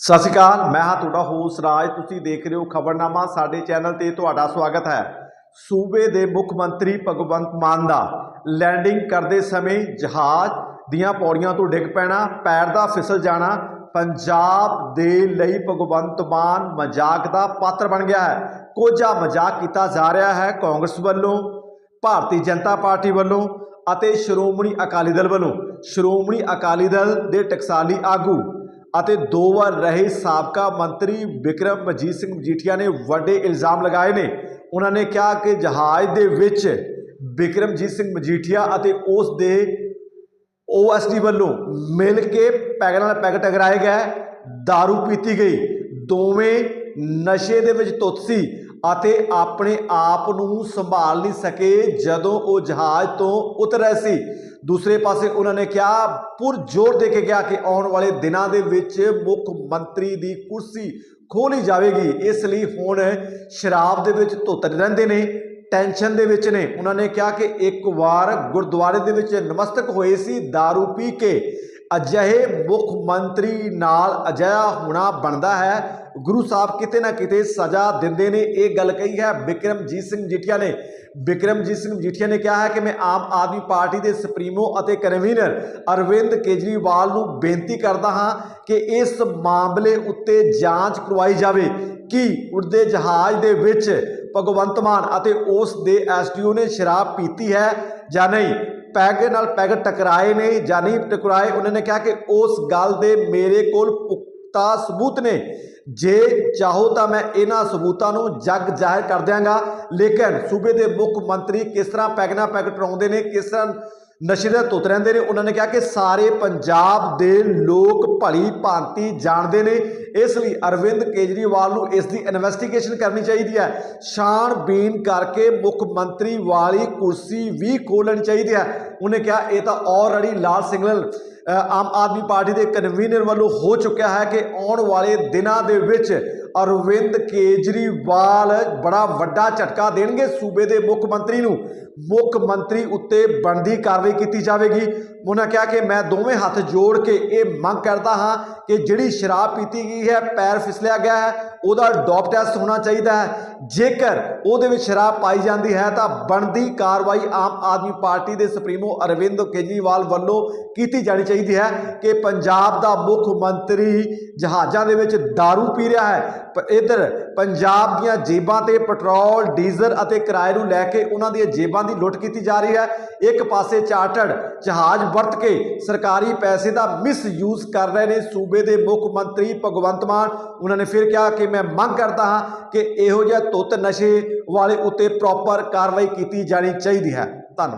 ਸਤਿ ਸ਼੍ਰੀ ਅਕਾਲ, ਮੈਂ ਹਾਂ ਤੁਹਾਡਾ ਹੋਸਟ ਰਾਜ। ਤੁਸੀਂ ਦੇਖ ਰਹੇ ਹੋ ਖਬਰਨਾਮਾ, ਸਾਡੇ ਚੈਨਲ ਤੇ ਤੁਹਾਡਾ ਸਵਾਗਤ ਹੈ। ਸੂਬੇ ਦੇ ਮੁੱਖ ਮੰਤਰੀ ਭਗਵੰਤ ਮਾਨ ਦਾ ਲੈਂਡਿੰਗ ਕਰਦੇ ਸਮੇਂ ਜਹਾਜ਼ ਦੀਆਂ ਪੌੜੀਆਂ ਤੋਂ ਡਿੱਗ ਪੈਣਾ, ਪੈਰ ਦਾ ਫਿਸਲ ਜਾਣਾ, ਪੰਜਾਬ ਦੇ ਲਈ ਭਗਵੰਤ ਮਾਨ ਮਜ਼ਾਕ ਦਾ ਪਾਤਰ ਬਣ ਗਿਆ ਹੈ। ਕੋਝਾ ਮਜ਼ਾਕ ਕੀਤਾ ਜਾ ਰਿਹਾ ਹੈ ਕਾਂਗਰਸ ਵੱਲੋਂ, ਭਾਰਤੀ ਜਨਤਾ ਪਾਰਟੀ ਵੱਲੋਂ ਅਤੇ ਸ਼੍ਰੋਮਣੀ ਅਕਾਲੀ ਦਲ ਵੱਲੋਂ। ਸ਼੍ਰੋਮਣੀ ਅਕਾਲੀ ਦਲ ਦੇ ਟਕਸਾਲੀ ਆਗੂ ਅਤੇ ਦੋ ਵਾਰ ਰਹੇ ਸਾਬਕਾ ਮੰਤਰੀ ਵਿਕਰਮ ਮਜੀਤ ਸਿੰਘ ਮਜੀਠੀਆ ਨੇ ਵੱਡੇ ਇਲਜ਼ਾਮ ਲਗਾਏ ਨੇ। ਉਹਨਾਂ ਨੇ ਕਿਹਾ ਕਿ ਜਹਾਜ਼ ਦੇ ਵਿੱਚ ਵਿਕਰਮਜੀਤ ਸਿੰਘ ਮਜੀਠੀਆ ਅਤੇ ਉਸ ਦੇ ਓਐਸਡੀ ਵੱਲੋਂ ਮਿਲ ਕੇ ਪੈਗ ਨਾਲ ਪੈਗ ਟਕਰਾਏ ਗਏ दारू ਪੀਤੀ ਗਈ। ਦੋਵੇਂ ਨਸ਼ੇ ਦੇ ਵਿੱਚ ਧੁੱਤ ਸੀ। ਅਤੇ ਆਪਣੇ ਆਪ ਨੂੰ ਸੰਭਾਲ ਨਹੀਂ ਸਕੇ ਜਦੋਂ ਉਹ ਜਹਾਜ਼ ਤੋਂ ਉਤਰੇ ਸੀ। ਦੂਸਰੇ ਪਾਸੇ ਉਹਨਾਂ ਨੇ ਕਿਹਾ, ਪੁਰ ਜ਼ੋਰ ਦੇ ਕੇ ਕਿਹਾ ਕਿ ਆਉਣ ਵਾਲੇ ਦਿਨਾਂ ਦੇ ਵਿੱਚ ਮੁੱਖ ਮੰਤਰੀ ਦੀ ਕੁਰਸੀ ਖੋਲੀ ਜਾਵੇਗੀ। ਇਸ ਲਈ ਹੁਣ ਸ਼ਰਾਬ ਦੇ ਵਿੱਚ ਧੁੱਤ ਰਹਿੰਦੇ ਨੇ, ਟੈਨਸ਼ਨ ਦੇ ਵਿੱਚ ਨੇ। ਉਹਨਾਂ ਨੇ ਕਿਹਾ ਕਿ ਇੱਕ ਵਾਰ ਗੁਰਦੁਆਰੇ ਦੇ ਵਿੱਚ ਨਮਸਤਕ ਹੋਏ ਸੀ दारू ਪੀ ਕੇ ਅਜਿਹੇ ਮੁੱਖ ਮੰਤਰੀ ਨਾਲ ਅਜਿਹਾ ਹੋਣਾ ਬਣਦਾ ਹੈ। ਗੁਰੂ ਸਾਹਿਬ ਕਿਤੇ ਨਾ ਕਿਤੇ ਸਜ਼ਾ ਦਿੰਦੇ ਨੇ। ਇਹ ਗੱਲ ਕਹੀ ਹੈ ਬਿਕਰਮਜੀਤ ਸਿੰਘ ਜੀਠੀਆ ਨੇ। ਬਿਕਰਮਜੀਤ ਸਿੰਘ ਜੀਠੀਆ ਨੇ ਕਿਹਾ ਹੈ ਕਿ ਮੈਂ ਆਮ ਆਦਮੀ ਪਾਰਟੀ ਦੇ ਸੁਪਰੀਮੋ ਅਤੇ ਕਨਵੀਨਰ ਅਰਵਿੰਦ ਕੇਜਰੀਵਾਲ ਨੂੰ ਬੇਨਤੀ ਕਰਦਾ ਹਾਂ ਕਿ ਇਸ ਮਾਮਲੇ ਉੱਤੇ ਜਾਂਚ ਕਰਵਾਈ ਜਾਵੇ ਕਿ ਉੜਦੇ ਜਹਾਜ਼ ਦੇ ਵਿੱਚ ਭਗਵੰਤ ਮਾਨ ਅਤੇ ਉਸ ਦੇ ਐਸਡੀਓ ਨੇ ਸ਼ਰਾਬ ਪੀਤੀ ਹੈ ਜਾਂ ਨਹੀਂ। ਪੈਗ ਨਾਲ ਪੈਗ ਟਕਰਾਏ ਨੇ ਜਾਂ ਨਹੀਂ ਟਕਰਾਏ, ਉਹਨਾਂ ਨੇ ਕਿਹਾ ਕਿ ਉਸ ਗੱਲ ਦੇ ਮੇਰੇ ਕੋਲ ਪੁਖਤਾ ਸਬੂਤ ਨੇ। ਜੇ ਚਾਹੋ ਤਾਂ ਮੈਂ ਇਹਨਾਂ ਸਬੂਤਾਂ ਨੂੰ ਜੱਗ ਜ਼ਾਹਿਰ ਕਰ ਦਿਆਂਗਾ। ਲੇਕਿਨ ਸੂਬੇ ਦੇ ਮੁੱਖ ਮੰਤਰੀ ਕਿਸ ਤਰ੍ਹਾਂ ਪੈਗ ਨਾਲ ਪੈਗ ਟਰਾਉਂਦੇ ਨੇ, ਕਿਸ ਤਰ੍ਹਾਂ ਨਸ਼ੇ ਦੇ ਧੁੱਤ ਰਹਿੰਦੇ ਨੇ। ਉਹਨਾਂ ਨੇ ਕਿਹਾ ਕਿ ਸਾਰੇ ਪੰਜਾਬ ਦੇ ਲੋਕ ਭਲੀ ਭਾਂਤੀ ਜਾਣਦੇ ਨੇ। ਇਸ ਲਈ ਅਰਵਿੰਦ ਕੇਜਰੀਵਾਲ ਨੂੰ ਇਸ ਦੀ ਇਨਵੈਸਟੀਗੇਸ਼ਨ ਕਰਨੀ ਚਾਹੀਦੀ ਹੈ। ਛਾਣਬੀਨ ਕਰਕੇ ਮੁੱਖ ਮੰਤਰੀ ਵਾਲੀ ਕੁਰਸੀ ਵੀ ਖੋਲਣੀ ਚਾਹੀਦੀ ਹੈ। ਉਹਨੇ ਕਿਹਾ, ਇਹ ਤਾਂ ਆਲਰੇਡੀ ਲਾਲ ਸਿਗਨਲ ਆਮ ਆਦਮੀ ਪਾਰਟੀ ਦੇ ਕਨਵੀਨਰ ਵੱਲੋਂ ਹੋ ਚੁੱਕਿਆ ਹੈ ਕਿ ਆਉਣ ਵਾਲੇ ਦਿਨਾਂ ਦੇ ਵਿੱਚ ਅਰਵਿੰਦ ਕੇਜਰੀਵਾਲ ਬੜਾ ਵੱਡਾ ਝਟਕਾ ਦੇਣਗੇ ਸੂਬੇ ਦੇ ਮੁੱਖ ਮੰਤਰੀ ਨੂੰ। ਮੁੱਖ ਮੰਤਰੀ ਉੱਤੇ ਬਣਦੀ ਕਾਰਵਾਈ ਕੀਤੀ ਜਾਵੇਗੀ। ਉਹਨਾਂ ਕਿਹਾ ਕਿ ਮੈਂ ਦੋਵੇਂ ਹੱਥ ਜੋੜ ਕੇ ਇਹ ਮੰਗ ਕਰਦਾ ਹਾਂ ਕਿ ਜਿਹੜੀ ਸ਼ਰਾਬ ਪੀਤੀ ਗਈ ਹੈ, ਪੈਰ ਫਿਸਲਿਆ ਗਿਆ ਹੈ, ਉਹਦਾ ਡੋਪ ਟੈਸਟ ਹੋਣਾ ਚਾਹੀਦਾ ਹੈ। ਜੇਕਰ ਉਹਦੇ ਵਿੱਚ ਸ਼ਰਾਬ ਪਾਈ ਜਾਂਦੀ ਹੈ ਤਾਂ ਬਣਦੀ ਕਾਰਵਾਈ ਆਮ ਆਦਮੀ ਪਾਰਟੀ ਦੇ ਸੁਪਰੀਮੋ ਅਰਵਿੰਦ ਕੇਜਰੀਵਾਲ ਵੱਲੋਂ ਕੀਤੀ ਜਾਣੀ ਚਾਹੀਦੀ ਹੈ ਕਿ ਪੰਜਾਬ ਦਾ ਮੁੱਖ ਮੰਤਰੀ ਜਹਾਜ਼ਾਂ ਦੇ ਵਿੱਚ दारू ਪੀ ਰਿਹਾ ਹੈ। ਇੱਧਰ, ਪੰਜਾਬ ਦੀਆਂ ਜੇਬਾਂ ਤੇ ਪੈਟਰੋਲ, ਡੀਜ਼ਲ ਅਤੇ ਕਿਰਾਏ ਨੂੰ ਲੈ ਕੇ ਉਹਨਾਂ ਦੀਆਂ ਜੇਬਾਂ ਦੀ ਲੁੱਟ ਕੀਤੀ ਜਾ ਰਹੀ ਹੈ। ਇੱਕ ਪਾਸੇ ਚਾਰਟਰਡ ਜਹਾਜ਼ ਵਰਤ ਕੇ ਸਰਕਾਰੀ ਪੈਸੇ ਦਾ ਮਿਸਯੂਜ਼ ਕਰ ਰਹੇ ਨੇ ਸੂਬੇ ਦੇ ਮੁੱਖ ਮੰਤਰੀ ਭਗਵੰਤ ਮਾਨ। ਉਹਨਾਂ ਨੇ ਫਿਰ ਕਿਹਾ ਕਿ ਮੈਂ ਮੰਗ ਕਰਦਾ ਹਾਂ ਕਿ ਇਹੋ ਜਿਹਾ ਤੁੱਤ ਨਸ਼ੇ ਵਾਲੇ ਉੱਤੇ ਪ੍ਰੋਪਰ ਕਾਰਵਾਈ ਕੀਤੀ ਜਾਣੀ ਚਾਹੀਦੀ ਹੈ। ਧੰਨਵਾਦ।